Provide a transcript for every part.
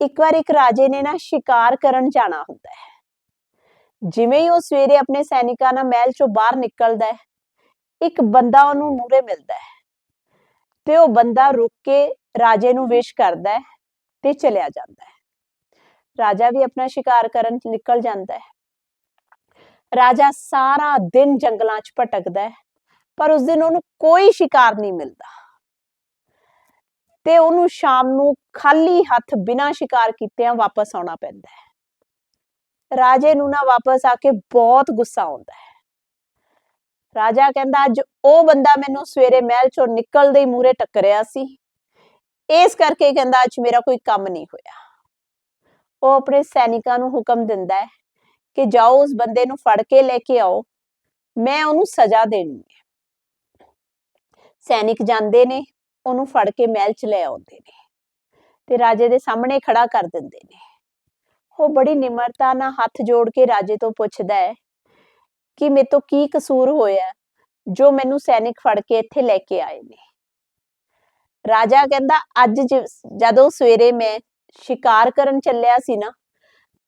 ਇੱਕ ਵਾਰ ਇੱਕ ਰਾਜੇ ਨੇ ਨਾ ਸ਼ਿਕਾਰ ਕਰਨ ਜਾਣਾ ਹੁੰਦਾ ਹੈ। ਜਿਵੇਂ ਹੀ ਉਹ ਸਵੇਰੇ ਆਪਣੇ ਸੈਨਿਕਾਂ ਨਾਲ ਮਹਿਲ ਚੋਂ ਬਾਹਰ ਨਿਕਲਦਾ ਹੈ, ਇੱਕ ਬੰਦਾ ਉਹਨੂੰ ਮੂਰੇ ਮਿਲਦਾ ਹੈ ਤੇ ਉਹ ਬੰਦਾ ਰੁਕ ਕੇ ਰਾਜੇ ਨੂੰ ਵਿਸ਼ ਕਰਦਾ ਹੈ ਤੇ ਚਲਿਆ ਜਾਂਦਾ ਹੈ। ਰਾਜਾ ਵੀ ਆਪਣਾ ਸ਼ਿਕਾਰ ਕਰਨ ਨਿਕਲ ਜਾਂਦਾ ਹੈ। ਰਾਜਾ ਸਾਰਾ ਦਿਨ ਜੰਗਲਾਂ 'ਚ ਭਟਕਦਾ ਹੈ, ਪਰ ਉਸ ਦਿਨ ਉਹਨੂੰ ਕੋਈ ਸ਼ਿਕਾਰ ਨਹੀਂ ਮਿਲਦਾ। ਤੇ ਉਹਨੂੰ ਸ਼ਾਮ ਨੂੰ ਖਾਲੀ ਹੱਥ ਬਿਨਾਂ ਸ਼ਿਕਾਰ ਕੀਤਿਆਂ ਵਾਪਸ ਆਉਣਾ ਪੈਂਦਾ ਹੈ। ਰਾਜੇ ਨੂੰ ਨਾ ਵਾਪਸ ਆ ਕੇ ਬਹੁਤ ਗੁੱਸਾ ਆਉਂਦਾ ਹੈ। ਰਾਜਾ ਕਹਿੰਦਾ, ਅੱਜ ਉਹ ਬੰਦਾ ਮੈਨੂੰ ਸਵੇਰੇ ਮਹਿਲ ਚੋਂ ਨਿਕਲਦੇ ਹੀ ਮੂਰੇ ਟੱਕਰਿਆ ਸੀ। ਇਸ ਕਰਕੇ ਕਹਿੰਦਾ, ਅੱਜ ਮੇਰਾ ਕੋਈ ਕੰਮ ਨਹੀਂ ਹੋਇਆ। ਉਹ ਆਪਣੇ ਸੈਨਿਕਾਂ ਨੂੰ ਹੁਕਮ ਦਿੰਦਾ ਹੈ ਕਿ ਜਾਓ, ਉਸ ਬੰਦੇ ਨੂੰ ਫੜ ਕੇ ਲੈ ਕੇ ਆਓ। ਮੈਂ ਉਹਨੂੰ ਸਜ਼ਾ ਦੇਣੀ ਹੈ। ਸੈਨਿਕ ਜਾਂਦੇ ਨੇ ਉਹਨੂੰ ਫੜ ਕੇ ਮਹਿਲ ਚ ਲੈ ਆਉਂਦੇ ਨੇ ਤੇ ਰਾਜੇ ਦੇ ਸਾਹਮਣੇ ਖੜਾ ਕਰ ਦਿੰਦੇ ਨੇ। ਉਹ ਬੜੀ ਨਿਮਰਤਾ ਨਾਲ ਹੱਥ ਜੋੜ ਕੇ ਰਾਜੇ ਤੋਂ ਪੁੱਛਦਾ ਹੈ ਕਿ ਮੇਰੇ ਤੋਂ ਕੀ ਕਸੂਰ ਹੋਇਆ ਜੋ ਮੈਨੂੰ ਸੈਨਿਕ ਫੜ ਕੇ ਇੱਥੇ ਲੈ ਕੇ ਆਏ ਨੇ। ਰਾਜਾ ਕਹਿੰਦਾ, ਅੱਜ ਜਦੋਂ ਸਵੇਰੇ ਮੈਂ ਸ਼ਿਕਾਰ ਕਰਨ ਚੱਲਿਆ ਸੀ ਨਾ,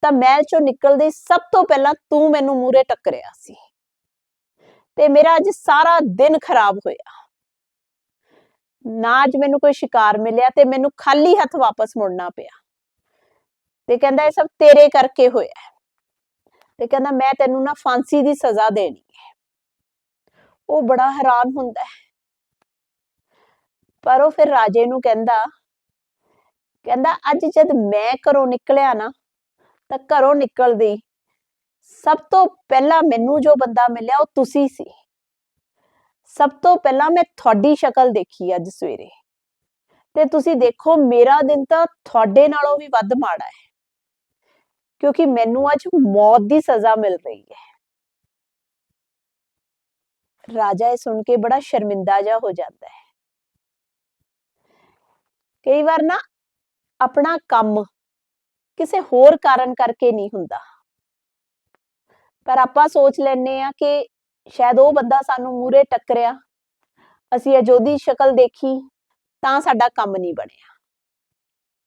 ਤਾਂ ਮਹਿਲ ਚੋਂ ਨਿਕਲਦੇ ਸਭ ਤੋਂ ਪਹਿਲਾਂ ਤੂੰ ਮੈਨੂੰ ਮੂਰੇ ਟੱਕਰਿਆ ਸੀ ਤੇ ਮੇਰਾ ਅੱਜ ਸਾਰਾ ਦਿਨ ਖਰਾਬ ਹੋਇਆ। ਨਾ ਅੱਜ ਮੈਨੂੰ ਕੋਈ ਸ਼ਿਕਾਰ ਮਿਲਿਆ ਤੇ ਮੈਨੂੰ ਖਾਲੀ ਹੱਥ ਵਾਪਸ ਮੁੜਨਾ ਪਿਆ। ਤੇ ਕਹਿੰਦਾ ਇਹ ਸਭ ਤੇਰੇ ਕਰਕੇ ਹੋਇਆ ਤੇ ਕਹਿੰਦਾ ਮੈਂ ਤੈਨੂੰ ਨਾ ਫਾਂਸੀ ਦੀ ਸਜ਼ਾ ਦੇਣੀ ਹੈ। ਉਹ ਬੜਾ ਹੈਰਾਨ ਹੁੰਦਾ ਹੈ। ਪਰ ਉਹ ਫਿਰ ਰਾਜੇ ਨੂੰ ਕਹਿੰਦਾ ਕਹਿੰਦਾ ਅੱਜ ਜਦ ਮੈਂ ਘਰੋਂ ਨਿਕਲਿਆ ਨਾ, ਤਾਂ ਘਰੋਂ ਨਿਕਲਦੀ ਹੀ ਸਭ ਤੋਂ ਪਹਿਲਾਂ ਮੈਨੂੰ ਜੋ ਬੰਦਾ ਮਿਲਿਆ ਉਹ ਤੁਸੀਂ ਸੀ। ਸਭ ਤੋਂ ਪਹਿਲਾਂ ਮੈਂ ਤੁਹਾਡੀ ਸ਼ਕਲ ਦੇਖੀ ਅੱਜ ਸਵੇਰੇ। ਤੇ ਤੁਸੀਂ ਦੇਖੋ, ਮੇਰਾ ਦਿਨ ਤਾਂ ਤੁਹਾਡੇ ਨਾਲੋਂ ਵੀ ਵੱਧ ਮਾੜਾ ਹੈ। ਕਿਉਂਕਿ ਮੈਨੂੰ ਅੱਜ ਮੌਤ ਦੀ ਸਜ਼ਾ ਮਿਲ ਰਹੀ ਹੈ। ਰਾਜਾ ਇਹ ਸੁਣ ਕੇ ਬੜਾ ਸ਼ਰਮਿੰਦਾ ਜਿਹਾ ਹੋ ਜਾਂਦਾ ਹੈ। ਕਈ ਵਾਰ ਨਾ ਆਪਣਾ ਕੰਮ ਕਿਸੇ ਹੋਰ ਕਾਰਨ ਕਰਕੇ ਨਹੀਂ ਹੁੰਦਾ। ਪਰ ਆਪਾਂ ਸੋਚ ਲੈਨੇ ਆ ਕਿ ਸ਼ਾਇਦ ਉਹ ਬੰਦਾ ਸਾਨੂੰ ਮੂਰੇ ਟੱਕਰਿਆ। ਅਸੀਂ ਅਜੋਦੀ ਸ਼ਕਲ ਦੇਖੀ ਤਾਂ ਸਾਡਾ ਕੰਮ ਨਹੀਂ ਬਣਿਆ।